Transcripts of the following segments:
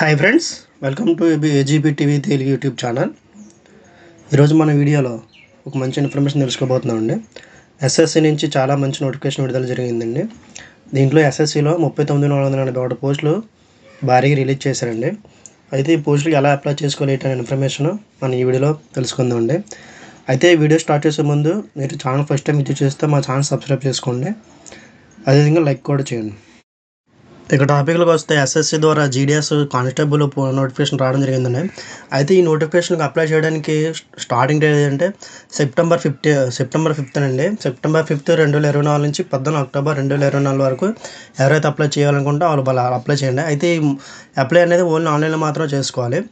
Hi friends welcome to AGB TV Telugu YouTube channel ఈరోజు మన వీడియోలో ఒక మంచి ఇన్ఫర్మేషన్ తెలుసుకోబోతున్నామండి. ఎస్ఎస్సి నుంచి చాలా మంచి నోటిఫికేషన్ విడుదల జరిగిందండి. దీంట్లో ఎస్ఎస్సిలో ముప్పై తొమ్మిది నాలుగు వందల ఎనభై ఒకటి పోస్టులు భారీగా రిలీజ్ చేశారండి. అయితే ఈ పోస్టులు ఎలా అప్లై చేసుకోవాలి అనే ఇన్ఫర్మేషన్ మనం ఈ వీడియోలో తెలుసుకుందామండి. అయితే ఈ వీడియో స్టార్ట్ చేసే ముందు మీరు ఛానల్ ఫస్ట్ టైం విజిట్ చేస్తే మా ఛానల్ సబ్స్క్రైబ్ చేసుకోండి. అదేవిధంగా లైక్ కూడా చేయండి. ఇక టాపిక్లకు వస్తే ఎస్ఎస్సి ద్వారా జీడిఎస్ కానిస్టేబుల్ నోటిఫికేషన్ రావడం జరిగిందండి. అయితే ఈ నోటిఫికేషన్కి అప్లై చేయడానికి స్టార్టింగ్ డేట్ ఏంటంటే సెప్టెంబర్ ఫిఫ్త్ సెప్టెంబర్ ఫిఫ్త్ అండి సెప్టెంబర్ ఫిఫ్త్ రెండు వేల ఇరవై నాలుగు నుంచి పద్నాలుగు అక్టోబర్ రెండు వేల ఇరవై నాలుగు వరకు ఎవరైతే అప్లై చేయాలనుకుంటే వాళ్ళు వాళ్ళు అప్లై చేయండి. అయితే ఈ అప్లై అనేది ఓన్లీ ఆన్లైన్లో మాత్రం చేసుకోవాలి.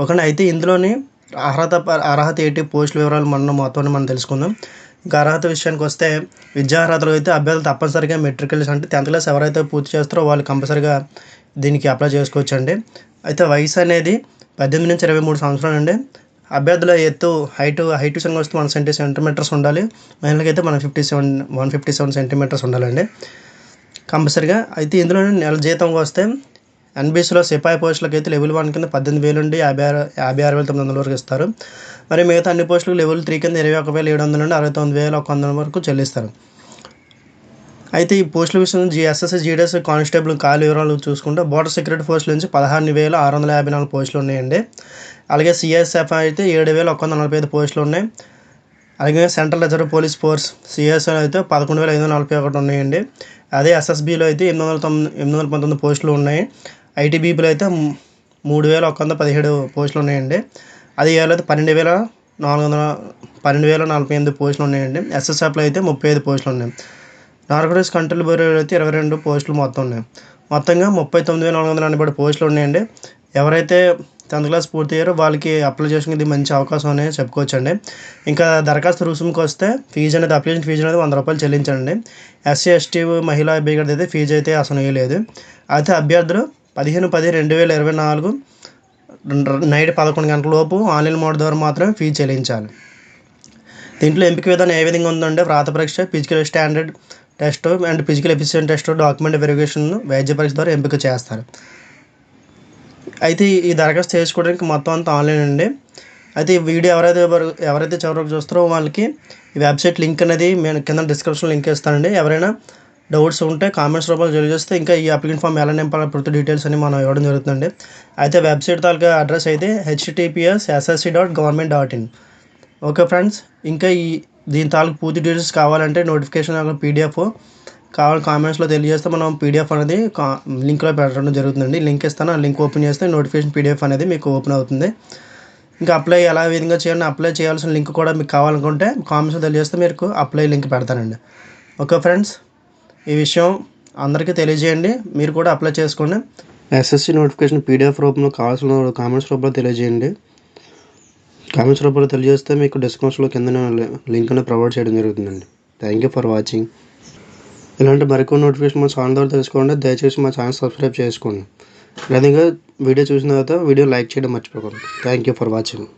ఓకేనా? అయితే ఇందులోని అర్హత ప- అర్హత ఏంటి? పోస్ట్ వివరాలు మనం మొత్తం మనం తెలుసుకుందాం. ఇంకా అర్హత విషయానికి వస్తే విద్యార్హతలు అయితే అభ్యర్థులు తప్పనిసరిగా మెట్రికులేషన్ అంటే టెన్త్ క్లాస్ ఎవరైతే పూర్తి చేస్తారో వాళ్ళు కంపల్సరిగా దీనికి అప్లై చేసుకోవచ్చు అండి అయితే వయసు అనేది పద్దెనిమిది నుంచి ఇరవై మూడు సంవత్సరాలు అండి. అభ్యర్థుల ఎత్తు హైట్ హైట్ విషయంగా వస్తే వన్ సెంటీ సెంటీమీటర్స్ ఉండాలి. మహిళలకైతే మన fifty seven one fifty seven centimetres ఉండాలండి. కంపల్సరిగా అయితే ఇందులో నెల జీతం వస్తే ఎన్బీసీలో సిపాయి పోస్టులకు అయితే లెవెల్ వన్ కింద పద్దెనిమిది వేలు నుండి యాభై ఆరు యాభై ఆరు వేల తొమ్మిది వందల వరకు ఇస్తారు. మరి మిగతా అన్ని పోస్టులకు లెవెల్ త్రీ కింద ఇరవై ఒక వేల ఏడు వందల నుండి అరవై తొమ్మిది వేల ఒక వందల వరకు చెల్లిస్తారు. అయితే ఈ పోస్టుల విషయం జిఎస్ఎస్ జీడీఎస్ కానిస్టేబుల్ ఖాళీ వివరాలు చూసుకుంటే బోర్డర్ సెక్యూరిటీ పోస్టుల నుంచి పదహారు వేల ఆరు వందల యాభై నాలుగు పోస్టులు ఉన్నాయండి. అలాగే సిఎస్ఎఫ్ అయితే ఏడు వేల ఒక వందల నలభై ఐదు పోస్టులు ఉన్నాయి. అలాగే central reserve police force CSL అయితే పదకొండు వేల ఐదు వందల నలభై ఒకటి ఉన్నాయండి. అదే ఎస్ఎస్బిలో అయితే ఎనిమిది వందల తొమ్మిది ఎనిమిది వందల పంతొమ్మిది పోస్టులు ఉన్నాయి. ఐటీబీపీలో అయితే మూడు వేల ఒక వంద పదిహేడు పోస్టులు ఉన్నాయండి. అది ఏలో అయితే పన్నెండు వేల నాలుగు వందల పన్నెండు వేల నలభై ఎనిమిది పోస్టులు ఉన్నాయండి. ఎస్ఎస్ఎఫ్లో అయితే ముప్పై ఐదు పోస్టులు ఉన్నాయి. నార్కోటిక్స్ కంట్రోల్ బ్యూరోలో అయితే ఇరవై రెండు పోస్టులు మొత్తం ఉన్నాయి. మొత్తంగా ముప్పై తొమ్మిది వేల నాలుగు వందల ఎనభై పోస్టులు ఉన్నాయండి. ఎవరైతే టెన్త్ క్లాస్ పూర్తి అయ్యారో వాళ్ళకి అప్లై చేసుకునేది మంచి అవకాశం అనేది చెప్పుకోవచ్చు అండి ఇంకా దరఖాస్తు రుసుముకి వస్తే ఫీజు అనేది అప్లికేషన్ ఫీజు అనేది వంద రూపాయలు చెల్లించండి. ఎస్సీ ఎస్టీ మహిళా అభ్యర్థి అయితే ఫీజు అయితే అసలు వేయలేదు. అయితే అభ్యర్థులు పదిహేను పది రెండు వేల ఇరవై నాలుగు నైట్ పదకొండు గంటల లోపు ఆన్లైన్ మోడ్ ద్వారా మాత్రమే ఫీజు చెల్లించాలి. దీంట్లో ఎంపిక విధానం ఏ విధంగా ఉందంటే వ్రాత పరీక్ష physical standard test and physical efficiency test document verification వైద్య పరీక్ష ద్వారా ఎంపిక చేస్తారు. అయితే ఈ- దరఖాస్తు చేసుకోవడానికి మొత్తం అంతా ఆన్లైన్ అండి. అయితే ఈ వీడియో ఎవరైతే ఎవరైతే చివరికి చూస్తారో వాళ్ళకి ఈ వెబ్సైట్ లింక్ అనేది నేను కింద డిస్క్రిప్షన్ లింక్ ఇస్తానండి. ఎవరైనా డౌట్స్ ఉంటే కామెంట్స్ రూపంలో తెలియజేస్తే ఇంకా ఈ అప్లికేషన్ ఫామ్ ఎలా నింపాలి పూర్తి డీటెయిల్స్ అని మనం ఇవ్వడం జరుగుతుందండి. అయితే వెబ్సైట్ తాలూకా అడ్రస్ అయితే HTTPS SSC dot government dot in okay friends ఇంకా ఈ దీని తాలూకు పూర్తి డీటెయిల్స్ కావాలంటే నోటిఫికేషన్ పీడిఎఫ్ కావాలి కామెంట్స్లో తెలియజేస్తే మనం పీడిఎఫ్ అనేది లింక్లో పెట్టడం జరుగుతుందండి. లింక్ ఇస్తాను ఆ లింక్ ఓపెన్ చేస్తే నోటిఫికేషన్ పీడిఎఫ్ అనేది మీకు ఓపెన్ అవుతుంది. ఇంకా అప్లై ఎలా విధంగా చేయాలని అప్లై చేయాల్సిన లింక్ కూడా మీకు కావాలనుకుంటే కామెంట్స్లో తెలియజేస్తే మీకు అప్లై లింక్ పెడతానండి. ఓకే ఫ్రెండ్స్ ఈ విషయం అందరికీ తెలియజేయండి. మీరు కూడా అప్లై చేసుకోండి. ఎస్ఎస్సి నోటిఫికేషన్ పీడిఎఫ్ రూపంలో కావాల్సిన కామెంట్స్ రూపంలో తెలియజేయండి. కామెంట్స్ రూపంలో తెలియజేస్తే మీకు డిస్క్రిప్షన్లో కింద లింక్ అనేది ప్రొవైడ్ చేయడం జరుగుతుందండి. థ్యాంక్ యూ ఫర్ వాచింగ్ ఇలాంటి మరికొన్ని నోటిఫికేషన్ మా ఛానల్ ద్వారా తెలుసుకోండి. దయచేసి మా ఛానల్ సబ్స్క్రైబ్ చేసుకోండి. అదేవిధంగా వీడియో చూసిన తర్వాత వీడియో లైక్ చేయడం మర్చిపోకండి. Thank you for watching